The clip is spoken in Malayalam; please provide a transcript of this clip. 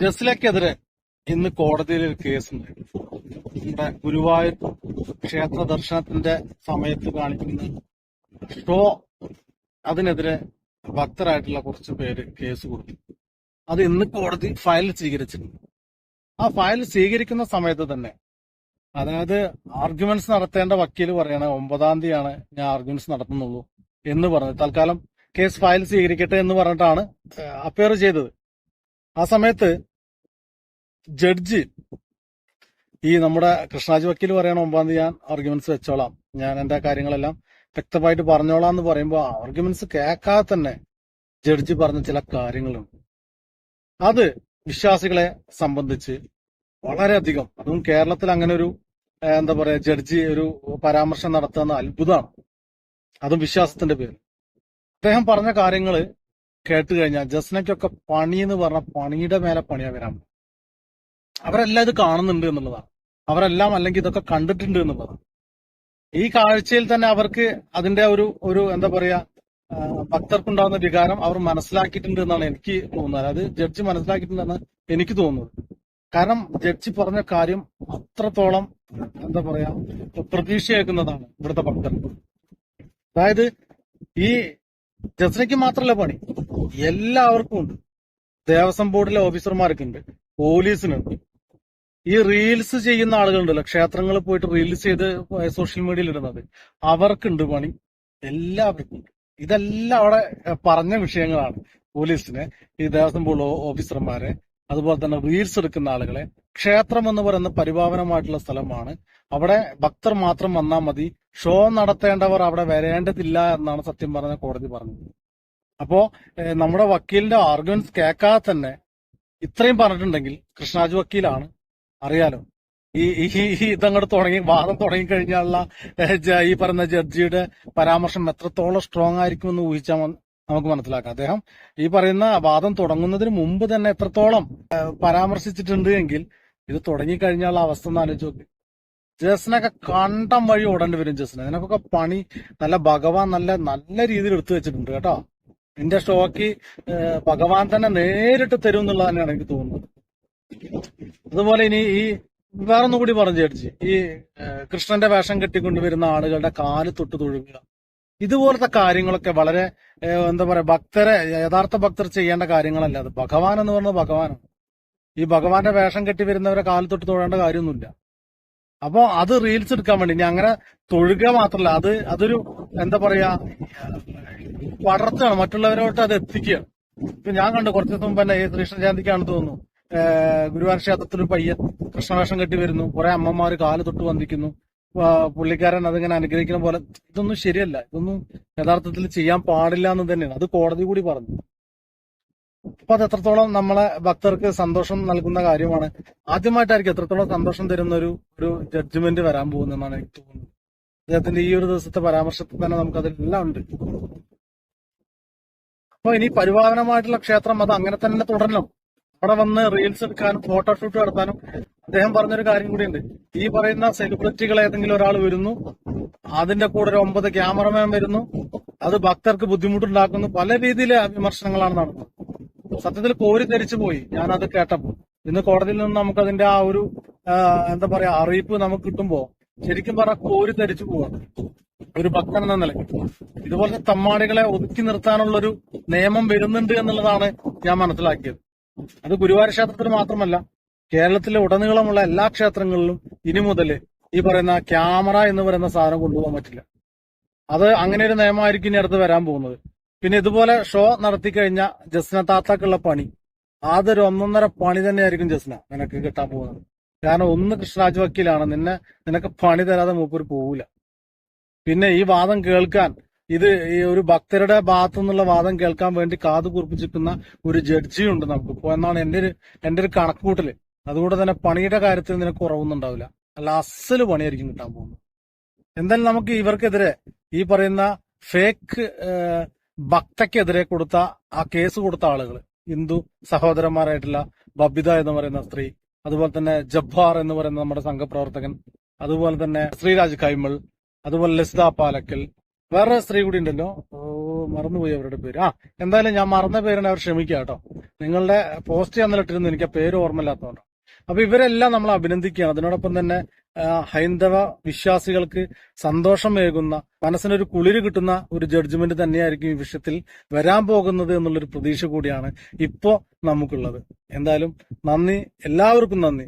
ജസ്ലക്കെതിരെ ഇന്ന് കോടതിയിൽ ഒരു കേസുണ്ട്. നമ്മുടെ ഗുരുവായൂർ ക്ഷേത്ര ദർശനത്തിന്റെ സമയത്ത് കാണിക്കുന്ന ഷോ അതിനെതിരെ ഭക്തരായിട്ടുള്ള കുറച്ച് പേര് കേസ് കൊടുത്തു. അത് ഇന്ന് കോടതി ഫയൽ സ്വീകരിച്ചിട്ടുണ്ട്. ആ ഫയൽ സ്വീകരിക്കുന്ന സമയത്ത് തന്നെ അതായത് ആർഗ്യുമെന്റ്സ് നടത്തേണ്ട വക്കീൽ പറയണ ഒമ്പതാം തീയതിയാണ് ഞാൻ ആർഗ്യുമെന്റ്സ് നടത്തുന്നുള്ളൂ എന്ന് പറഞ്ഞു തൽക്കാലം കേസ് ഫയൽ സ്വീകരിക്കട്ടെ എന്ന് പറഞ്ഞിട്ടാണ് അപ്പയർ ചെയ്തത്. ആ സമയത്ത് ജഡ്ജി ഈ നമ്മുടെ കൃഷ്ണാജ് വക്കീൽ പറയണ ഒമ്പാം തീയതി ഞാൻ ആർഗ്യുമെന്റ്സ് വെച്ചോളാം. ഞാൻ എന്റെ കാര്യങ്ങളെല്ലാം വ്യക്തമായിട്ട് പറഞ്ഞോളാം എന്ന് പറയുമ്പോൾ ആർഗ്യുമെന്റ്സ് കേൾക്കാതെ തന്നെ ജഡ്ജി പറഞ്ഞ ചില കാര്യങ്ങളുണ്ട്. അത് വിശ്വാസികളെ സംബന്ധിച്ച് വളരെയധികം അതും കേരളത്തിൽ അങ്ങനെ ഒരു എന്താ പറയാ ജഡ്ജി ഒരു പരാമർശം നടത്തുന്ന അത്ഭുതമാണ്. അതും വിശ്വാസത്തിന്റെ പേര് അദ്ദേഹം പറഞ്ഞ കാര്യങ്ങൾ കേട്ട് കഴിഞ്ഞാൽ ജസ്നയ്ക്കൊക്കെ പണി എന്ന് പറഞ്ഞ പണിയുടെ മേലെ പണിയാ വരാൻ. അവരെല്ലാം ഇത് കാണുന്നുണ്ട് എന്നുള്ളതാണ്. അവരെല്ലാം അല്ലെങ്കിൽ ഇതൊക്കെ കണ്ടിട്ടുണ്ട് എന്നുള്ളതാണ്. ഈ കാഴ്ചയിൽ തന്നെ അവർക്ക് അതിന്റെ ഒരു ഒരു എന്താ പറയാ ഭക്തർക്കുണ്ടാകുന്ന വികാരം അവർ മനസ്സിലാക്കിയിട്ടുണ്ട് എന്നാണ് എനിക്ക് തോന്നുന്നത്. അത് ജഡ്ജി മനസ്സിലാക്കിയിട്ടുണ്ടെന്ന് എനിക്ക് തോന്നുന്നത്. കാരണം ജഡ്ജി പറഞ്ഞ കാര്യം അത്രത്തോളം എന്താ പറയാ പ്രതീക്ഷയേക്കുന്നതാണ് ഇവിടുത്തെ ഭക്തർ. അതായത് ഈ ജസ്നയ്ക്ക് മാത്രമല്ല പണി. എല്ലാവർക്കും ഉണ്ട്. ദേവസ്വം ബോർഡിലെ ഓഫീസർമാർക്കുണ്ട് പോലീസിനുണ്ട്. ഈ റീൽസ് ചെയ്യുന്ന ആളുകളുണ്ടല്ലോ ക്ഷേത്രങ്ങളിൽ പോയിട്ട് റീൽസ് ചെയ്ത് സോഷ്യൽ മീഡിയയിൽ ഇടുന്നത്. അവർക്കുണ്ട് പണി. എല്ലാവർക്കും ഉണ്ട്. ഇതെല്ലാം അവിടെ പറഞ്ഞ വിഷയങ്ങളാണ്. പോലീസിനെ ഈ ദേവസ്വം ബോർഡ് ഓഫീസർമാരെ അതുപോലെ തന്നെ റീൽസ് എടുക്കുന്ന ആളുകളെ. ക്ഷേത്രം എന്ന് പറയുന്ന പരിപാവനമായിട്ടുള്ള സ്ഥലമാണ്. അവിടെ ഭക്തർ മാത്രം വന്നാൽ മതി. ഷോ നടത്തേണ്ടവർ അവിടെ വരേണ്ടതില്ല എന്നാണ് സത്യം പറഞ്ഞ കോടതി പറഞ്ഞത്. അപ്പോ നമ്മുടെ വക്കീലിന്റെ ആർഗ്യുമെന്റ്സ് കേൾക്കാതെ തന്നെ ഇത്രയും പറഞ്ഞിട്ടുണ്ടെങ്കിൽ കൃഷ്ണാജ് വക്കീലാണ്. അറിയാലോ. ഈ ഈ ഇതങ്ങോട്ട് തുടങ്ങി വാദം തുടങ്ങി കഴിഞ്ഞാലുള്ള ഈ പറയുന്ന ജഡ്ജിയുടെ പരാമർശം എത്രത്തോളം സ്ട്രോങ് ആയിരിക്കുമെന്ന് ഊഹിച്ചാൽ നമുക്ക് മനസ്സിലാക്കാം. അദ്ദേഹം ഈ പറയുന്ന വാദം തുടങ്ങുന്നതിന് മുമ്പ് തന്നെ എത്രത്തോളം പരാമർശിച്ചിട്ടുണ്ട് എങ്കിൽ ഇത് തുടങ്ങിക്കഴിഞ്ഞാലുള്ള അവസ്ഥ ഒന്ന് ആലോചിച്ച് നോക്കി. ജസ്നൊക്കെ കണ്ടം വഴി ഓടേണ്ടി വരും ജസ്ന. ഇതിനൊക്കെ പണി നല്ല ഭഗവാൻ നല്ല നല്ല രീതിയിൽ എടുത്തു വെച്ചിട്ടുണ്ട് കേട്ടോ. എന്റെ ഷോക്ക് ഭഗവാൻ തന്നെ നേരിട്ട് തരും എന്നുള്ളത് തന്നെയാണ് എനിക്ക് തോന്നുന്നത്. അതുപോലെ ഇനി ഈ വേറൊന്നും കൂടി പറഞ്ഞു ചേച്ചി ഈ കൃഷ്ണന്റെ വേഷം കെട്ടിക്കൊണ്ടുവരുന്ന ആളുകളുടെ കാൽ തൊട്ട് തൊഴുകുക. ഇതുപോലത്തെ കാര്യങ്ങളൊക്കെ വളരെ എന്താ പറയാ ഭക്തരെ യഥാർത്ഥ ഭക്തർ ചെയ്യേണ്ട കാര്യങ്ങളല്ല അത്. ഭഗവാൻ എന്ന് പറഞ്ഞത് ഭഗവാനാണ്. ഈ ഭഗവാന്റെ വേഷം കെട്ടി വരുന്നവരെ കാൽ തൊട്ട് തൊഴേണ്ട കാര്യമൊന്നുമില്ല. അപ്പൊ അത് റീൽസ് എടുക്കാൻ വേണ്ടി ഇനി അങ്ങനെ തൊഴുക മാത്രമല്ല അത് അതൊരു എന്താ പറയാ പടർത്തുകയാണ് മറ്റുള്ളവരോട്ട് അത് എത്തിക്കുക. ഇപ്പൊ ഞാൻ കണ്ടു കുറച്ചു ദിവസം തന്നെ ഈ കൃഷ്ണജയന്തിക്കാണ് തോന്നുന്നു. ഏഹ് ക്ഷേത്രത്തിൽ പയ്യൻ കൃഷ്ണവേഷം കെട്ടി വരുന്നു. കുറെ അമ്മമാര് കാൽ തൊട്ട് വന്ദിക്കുന്നു. പുള്ളിക്കാരൻ അതിങ്ങനെ അനുഗ്രഹിക്കുന്ന പോലെ ഇതൊന്നും ശരിയല്ല. ഇതൊന്നും യഥാർത്ഥത്തിൽ ചെയ്യാൻ പാടില്ല എന്ന് തന്നെയാണ്. അത് കോടതി കൂടി പറഞ്ഞു. അപ്പൊ അത് എത്രത്തോളം നമ്മളെ ഭക്തർക്ക് സന്തോഷം നൽകുന്ന കാര്യമാണ്. ആദ്യമായിട്ടായിരിക്കും എത്രത്തോളം സന്തോഷം തരുന്ന ഒരു ഒരു ജഡ്ജ്മെന്റ് വരാൻ പോകുന്നതെന്നാണ് എനിക്ക് തോന്നുന്നത്. അദ്ദേഹത്തിന്റെ ഈ ഒരു ദിവസത്തെ പരാമർശത്തിൽ തന്നെ നമുക്ക് അതിലെല്ലാം ഉണ്ട്. അപ്പൊ ഇനി പരിപാലനമായിട്ടുള്ള ക്ഷേത്രം അത് അങ്ങനെ തന്നെ തുടരണം. അവിടെ വന്ന് റീൽസ് എടുക്കാനും ഫോട്ടോഷൂട്ട് നടത്താനും അദ്ദേഹം പറഞ്ഞൊരു കാര്യം കൂടിയുണ്ട്. ഈ പറയുന്ന സെലിബ്രിറ്റികൾ ഏതെങ്കിലും ഒരാൾ വരുന്നു അതിന്റെ കൂടെ ഒരു ഒമ്പത് ക്യാമറമാൻ വരുന്നു അത് ഭക്തർക്ക് ബുദ്ധിമുട്ടുണ്ടാക്കുന്നു പല രീതിയിലെ വിമർശനങ്ങളാണ് നടന്നത്. സത്യത്തിൽ കോരി ധരിച്ചു പോയി ഞാനത് കേട്ടപ്പോൾ. ഇന്ന് കോടതിയിൽ നിന്ന് നമുക്ക് അതിന്റെ ആ ഒരു എന്താ പറയാ അറിയിപ്പ് നമുക്ക് കിട്ടുമ്പോ ശരിക്കും പറഞ്ഞ കോരി ധരിച്ചു പോവാണ് ഒരു ഭക്തൻ എന്ന നിലയ്ക്ക്. ഇതുപോലത്തെ തമ്മാടികളെ ഒതുക്കി നിർത്താനുള്ളൊരു നിയമം വരുന്നുണ്ട് എന്നുള്ളതാണ് ഞാൻ മനസ്സിലാക്കിയത്. അത് ഗുരുവായൂർ ക്ഷേത്രത്തിൽ മാത്രമല്ല കേരളത്തിലെ ഉടനീളമുള്ള എല്ലാ ക്ഷേത്രങ്ങളിലും ഇനി മുതൽ ഈ പറയുന്ന ക്യാമറ എന്ന് പറയുന്ന സാധനം കൊണ്ടുപോകാൻ പറ്റില്ല. അത് അങ്ങനെ ഒരു നിയമമായിരിക്കും ഇനി അടുത്ത് വരാൻ പോകുന്നത്. പിന്നെ ഇതുപോലെ ഷോ നടത്തി കഴിഞ്ഞ ജസ്ന താത്താക്കുള്ള പണി. അതൊരു ഒന്നൊന്നര പണി തന്നെയായിരിക്കും ജസ്ന നിനക്ക് കിട്ടാൻ പോകുന്നത്. കാരണം ഒന്ന് കൃഷ്ണരാജ് വക്കീലാണ്. നിന്നെ നിനക്ക് പണി തരാതെ മൂപ്പര് പോവില്ല പിന്നെ ഈ വാദം കേൾക്കാൻ ഇത് ഈ ഒരു ഭക്തരുടെ ഭാഗത്തു നിന്നുള്ള വാദം കേൾക്കാൻ വേണ്ടി കാത് കുറിപ്പിച്ചിരിക്കുന്ന ഒരു ജഡ്ജി ഉണ്ട് നമുക്ക്. ഇപ്പൊ എന്നാണ് എന്റെ ഒരു എന്റെ ഒരു കണക്കുകൂട്ടൽ. അതുകൊണ്ട് തന്നെ പണിയുടെ കാര്യത്തിൽ നിനക്ക് കുറവൊന്നുണ്ടാവില്ല അല്ല അസൽ പണിയായിരിക്കും കിട്ടാൻ പോകുന്നത്. എന്തായാലും നമുക്ക് ഇവർക്കെതിരെ ഈ പറയുന്ന ഫേക്ക് ഭക്തക്കെതിരെ കൊടുത്ത ആ കേസ് കൊടുത്ത ആളുകൾ ഹിന്ദു സഹോദരന്മാരായിട്ടുള്ള ബബിത എന്ന് പറയുന്ന സ്ത്രീ അതുപോലെ തന്നെ ജബ്ബാർ എന്ന് പറയുന്ന നമ്മുടെ സംഘപ്രവർത്തകൻ അതുപോലെ തന്നെ ശ്രീരാജ് കൈമൾ അതുപോലെ ലസിത പാലക്കൽ വേറെ സ്ത്രീ കൂടി ഉണ്ടല്ലോ. ഓ മറന്നുപോയി അവരുടെ പേര്. ആ എന്തായാലും ഞാൻ മറന്ന പേരിനെ അവർ ക്ഷമിക്കുക കേട്ടോ. നിങ്ങളുടെ പോസ്റ്റ് തന്നിട്ടിരുന്നു എനിക്ക് ആ പേര് ഓർമ്മയില്ലാത്തതുകൊണ്ട്. അപ്പൊ ഇവരെല്ലാം നമ്മൾ അഭിനന്ദിക്കുകയാണ്. അതിനോടൊപ്പം തന്നെ ഹൈന്ദവ വിശ്വാസികൾക്ക് സന്തോഷം സന്തോഷമേകുന്ന മനസ്സിനൊരു കുളിര് കിട്ടുന്ന ഒരു ജഡ്ജ്മെന്റ് തന്നെയായിരിക്കും ഈ വിഷയത്തിൽ വരാൻ പോകുന്നത് എന്നുള്ളൊരു പ്രതീക്ഷ കൂടിയാണ് ഇപ്പോ നമുക്കുള്ളത്. എന്തായാലും നന്ദി. എല്ലാവർക്കും നന്ദി.